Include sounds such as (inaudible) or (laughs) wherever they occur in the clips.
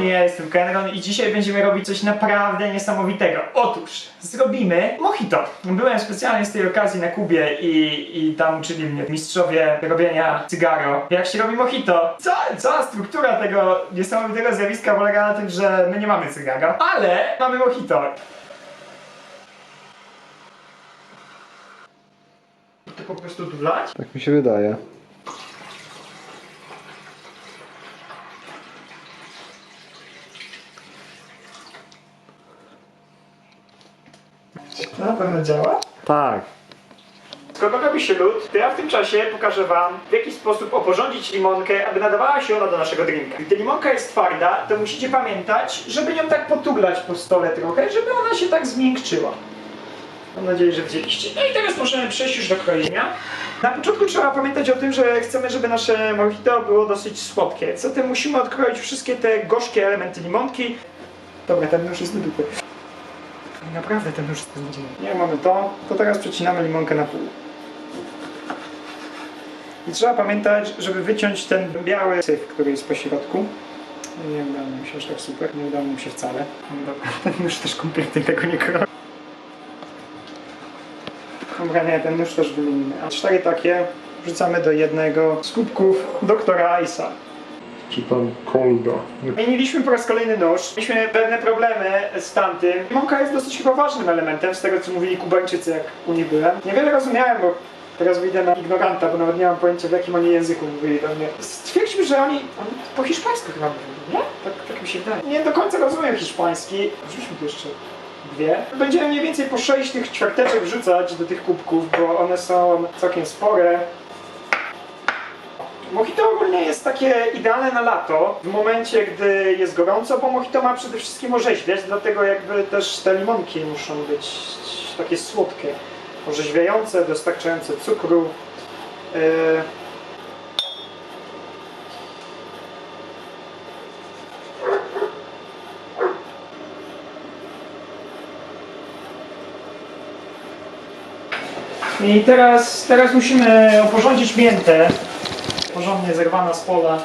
pięknie, ja jestem Kenron i dzisiaj będziemy robić coś naprawdę niesamowitego. Otóż zrobimy mojito. Byłem specjalnie z tej okazji na Kubie i, i tam uczyli mnie mistrzowie robienia cygaro. Jak się robi mojito? Ca, cała struktura tego niesamowitego zjawiska polega na tym, że my nie mamy cygara, ale mamy mojito. To po prostu tu? Tak mi się wydaje. To na pewno działa. Tak. Skoro robi się lód, to ja w tym czasie pokażę wam, w jaki sposób oporządzić limonkę, aby nadawała się ona do naszego drinka. Gdy limonka jest twarda, to musicie pamiętać, żeby nią tak potuglać po stole trochę, żeby ona się tak zmiękczyła. Mam nadzieję, że widzieliście. No i teraz możemy przejść już do krojenia. Na początku trzeba pamiętać o tym, że chcemy, żeby nasze mojito było dosyć słodkie. Zatem musimy odkroić wszystkie te gorzkie elementy limonki. Dobra, ten nóż jest do dupy. Naprawdę ten nóż jest beznadziejny. Nie mamy to, to teraz przecinamy limonkę na pół. I trzeba pamiętać, żeby wyciąć ten biały syf, który jest po środku. Nie udało nam się aż tak super, nie udało nam się wcale. No Dobra, (laughs) ten nóż też kompletnie tego nie kroi. Dobra, nie, ten nóż też wymienimy. A cztery takie wrzucamy do jednego z kubków doktora Ice'a. Czy tam kolda? Zmieniliśmy po raz kolejny nóż. Mieliśmy pewne problemy z tamtym. Limonka jest dosyć chyba ważnym elementem, z tego co mówili Kubańczycy, jak u nich byłem. Niewiele rozumiałem, bo teraz wyjdę na ignoranta, bo nawet nie mam pojęcia w jakim oni języku mówili do mnie. Stwierdziliśmy, że oni, oni po hiszpańsku chyba mówili, nie? Tak, tak mi się wydaje. Nie do końca rozumiem hiszpański. Wrzućmy tu jeszcze dwie. Będziemy mniej więcej po sześć tych ćwiarteczek wrzucać do tych kubków, bo one są całkiem spore. Mojito ogólnie jest takie idealne na lato, w momencie gdy jest gorąco, bo mojito ma przede wszystkim orzeźwiać, dlatego jakby też te limonki muszą być takie słodkie, orzeźwiające, dostarczające cukru. Yy, I teraz, teraz musimy oporządzić miętę, porządnie zerwana z pola.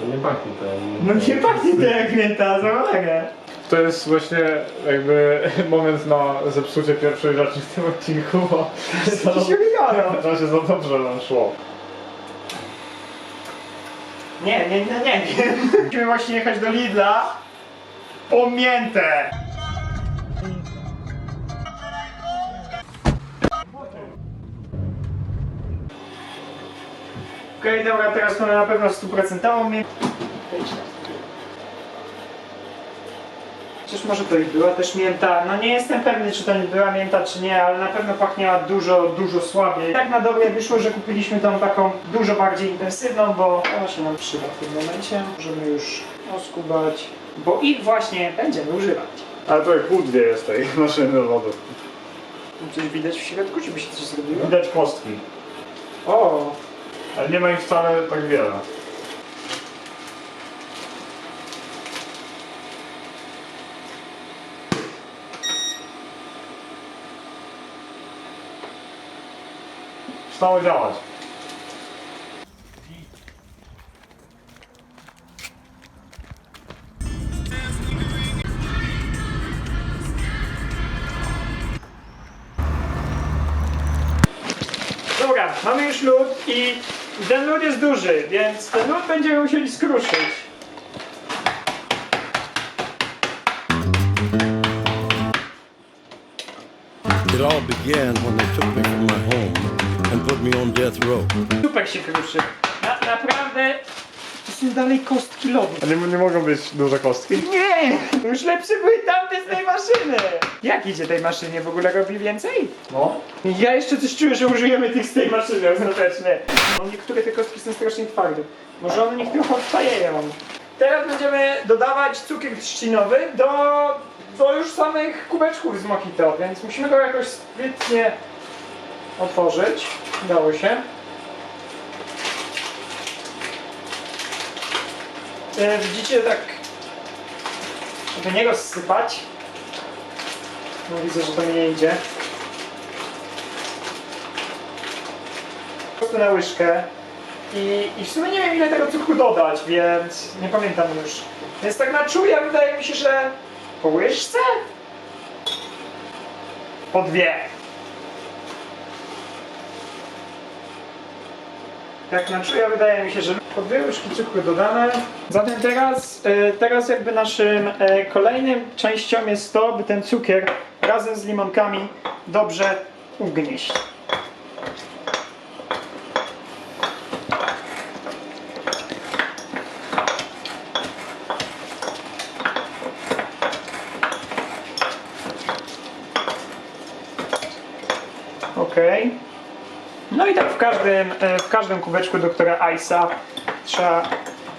No nie pachnie ten. No nie pachnie to jak mięta, zawalę. To jest właśnie jakby (laughs) moment na zepsucie pierwszej rzeczy w tym odcinku, bo (laughs) To się wygląda. na razie za dobrze nam szło. Nie, nie, nie, nie. (laughs) Musimy właśnie jechać do Lidla po Okej, okay, dobra, teraz mamy na pewno stuprocentową. Chociaż może to i była też mięta. No nie jestem pewny, czy to nie była mięta, czy nie, ale na pewno pachniała dużo, dużo słabiej. Tak na dobre wyszło, że kupiliśmy tą taką dużo bardziej intensywną, bo ona się nam przyda w tym momencie. Możemy już oskubać, bo ich właśnie będziemy używać. Ale to jak pół dwie jest tej (laughs) maszyny lodu. Coś widać w środku, żeby się coś zrobiło? Widać kostki, O, ale nie ma ich wcale tak wiele. Stało działać. dobra, mamy już lód i ten lód jest duży, więc ten lód będziemy musieli skruszyć. It all began when they took me from my home and put me on death row. Super się kruszy. Na, naprawdę to są dalej kostki lodu. A nie, nie mogą być duże kostki? Nie! Już lepsze były tamte z tej maszyny! Jak idzie tej maszynie? W ogóle robi więcej? No. Ja jeszcze coś czuję, że użyjemy tych z tej maszyny ostatecznie. No niektóre te kostki są strasznie twarde. Może one niech trochę odstajeją. Teraz będziemy dodawać cukier trzcinowy do, do już samych kubeczków z mojito, więc musimy go jakoś sprytnie otworzyć. Udało się. E, widzicie tak do niego sypać. No widzę, że to nie idzie. Po prostu na łyżkę. I, I w sumie nie wiem ile tego cukru dodać, więc nie pamiętam już. Więc tak na czuja wydaje mi się, że po łyżce? Po dwie. Tak na czuja wydaje mi się, że po dwie łyżki cukru dodane. Zatem teraz, e, teraz jakby naszym e, kolejnym częścią jest to, by ten cukier razem z limonkami dobrze ugnieść. Okej. No i tak w każdym, e, w każdym kubeczku doktora Ice'a trzeba...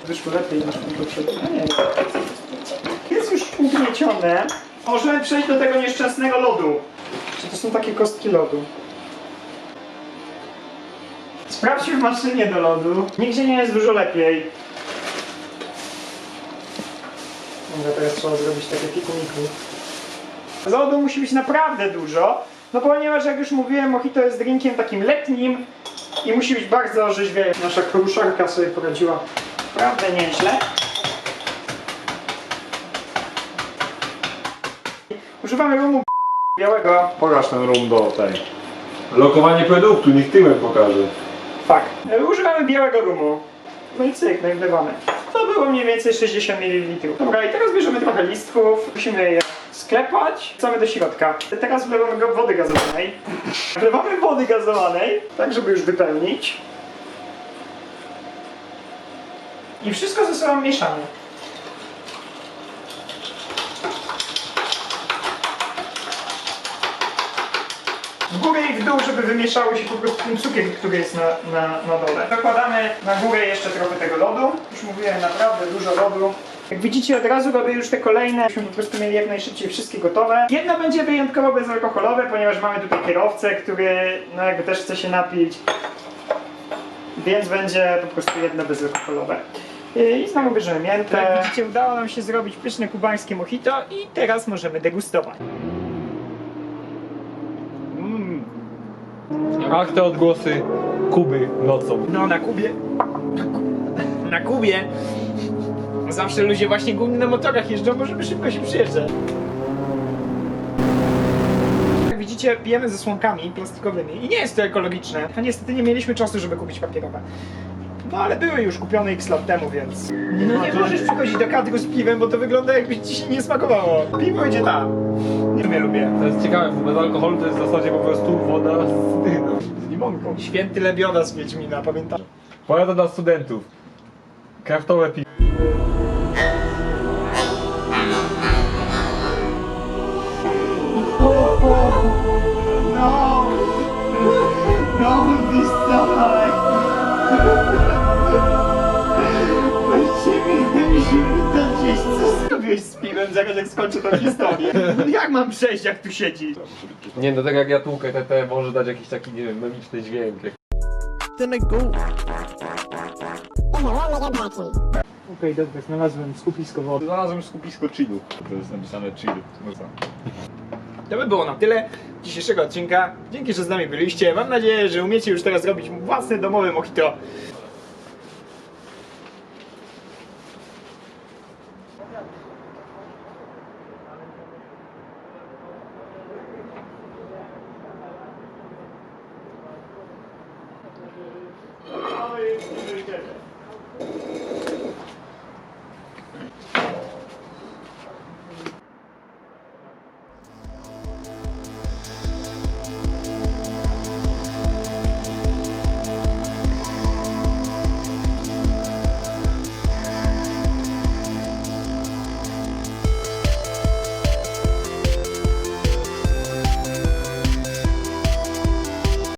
Wyszło lepiej niż w poprzednim. No Jest już ugniecione. Możemy przejść do tego nieszczęsnego lodu. Czy to są takie kostki lodu? Sprawdźmy w maszynie do lodu. Nigdzie nie jest dużo lepiej. Może teraz trzeba zrobić takie pikuniku. Lodu musi być naprawdę dużo, no ponieważ jak już mówiłem, mojito jest drinkiem takim letnim i musi być bardzo orzeźwiający. Nasza kruszarka sobie poradziła naprawdę nieźle. Używamy rumu białego. Pokaż ten rum do tej. Lokowanie produktu, niech tyłem pokaże. Tak. Używamy białego rumu. No i cyk, no i wlewamy. To było mniej więcej 60 ml. Dobra, i teraz bierzemy trochę listków. Musimy je sklepać. Wrzucamy do środka. Teraz wlewamy go wody gazowanej. (laughs) Wlewamy wody gazowanej, tak żeby już wypełnić. I wszystko ze sobą mieszamy. w górę i w dół, żeby wymieszały się po prostu ten cukier, który jest na, na, na dole. Dokładamy na górę jeszcze trochę tego lodu. Już mówiłem, naprawdę dużo lodu. Jak widzicie, od razu robię już te kolejne, byśmy po prostu mieli jak najszybciej wszystkie gotowe. Jedno będzie wyjątkowo bezalkoholowe, ponieważ mamy tutaj kierowcę, który no jakby też chce się napić. Więc będzie po prostu jedno bezalkoholowe. I znowu bierzemy miętę. Jak widzicie, udało nam się zrobić pyszne kubańskie mojito i teraz możemy degustować. Ach, te odgłosy Kuby nocą. No na Kubie. Na Kubie. Zawsze ludzie właśnie głównie na motorach jeżdżą, bo żeby szybko się przyjeżdżać. Jak widzicie, pijemy ze słonkami plastikowymi i nie jest to ekologiczne. A niestety nie mieliśmy czasu, żeby kupić papierowe. No ale były już kupione x lat temu, więc... No nie możesz przychodzić do kadru z piwem, bo to wygląda jakby ci się nie smakowało. Piwo idzie tam. Nie mnie lubię. To jest ciekawe, bo bez alkoholu to jest w zasadzie po prostu woda z dyną, z limonką. Święty Lebiona z Wiedźmina, pamiętasz? Powiada dla studentów. Kraftowe piwo. Z piwem, zaraz jak skończę tą historię. (laughs) Jak mam przejść, jak tu siedzisz? Nie, no tak jak ja tłukę te, te może dać jakiś taki, nie wiem, memiczny dźwięk. Jak... Then I go. Okej, dobra, znalazłem skupisko wody. Znalazłem skupisko chillu. To jest napisane chill. No? To by było na tyle dzisiejszego odcinka. Dzięki, że z nami byliście. Mam nadzieję, że umiecie już teraz robić własne domowe mojito.